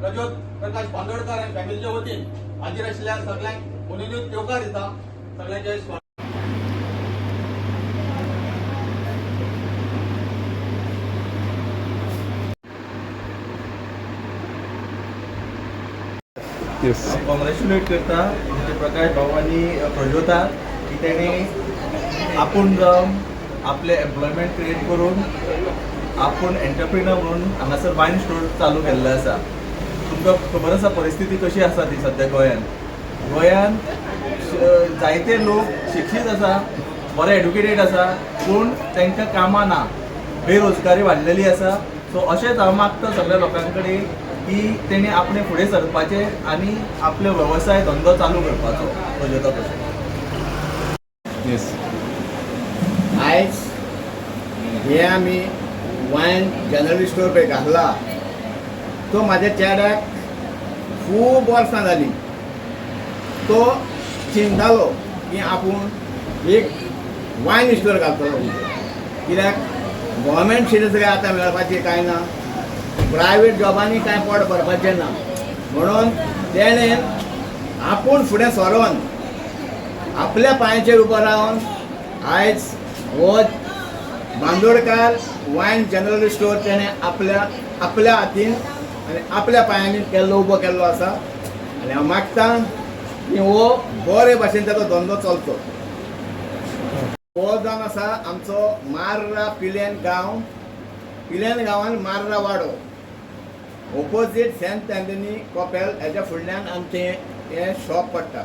प्रज्योत प्रकाश बांदोडकर आणि फॅमिलीच्या वतीन हाजीर आशिल्ल्या सगळ्यांक मनोनीत येवकार दिता. सगळ्यांचे स्वागत येस कॉंग्रॅच्युलेट करता प्रकाश भावानी प्रज्योता की तेणी आपूण जावन आपले एम्प्लॉयमेंट क्रिएट करून आपूण एंटरप्रिनर म्हणून हांगासर वायन स्टोर चालू केल्लो आसा तुमकां खबर आसा परिस्थिती कशी आसा ती सध्या गोंयांत गोंयांत जायते लोक शिक्षीत आसा बरे एड्युकेटेड आसा पूण तांकां कामां ना बेरोजगारी वाडलेली आसा सो अशेंच हांव मागता सगळ्या लोकां कडेन की तेणी आपणे फुडें सरपाचें आनी आपलो वेवसाय धंदो चालू करपाचो. प्रज्योता तशें येस हे आमी वायन जनरल स्टोर पळय घातला. तो म्हाज्या चेड्याक खूब वर्सां जालीं तो चिंतालो की आपूण एक वायन स्टोर घालतलो कित्याक गव्हर्मेंट सिरीज काय आतां मेळपाची कांय ना. प्रायवेट जॉबांनी कांय पोट भरपाचें ना. म्हणून तेणें आपूण फुडें सरोन आपल्या पांयाचेर उबो रावन आयज हो बांदोडकार वायन जनरल स्टोर त्याने आपल्या आपल्या हातीन आनी आपल्या पांयांनी केल्लो उबो केल्लो आसा आनी हांव मागता की हो बरे भाशेन ताचो धंदो चलचो हो जावन आसा आमचो मार्रा पिलेन गांव पिलेन गांवान मार्रा वाडो. ऑपोजीट सेंट एंथनी कॉपेल हेच्या फुडल्यान आमचें हें शॉप पडटा.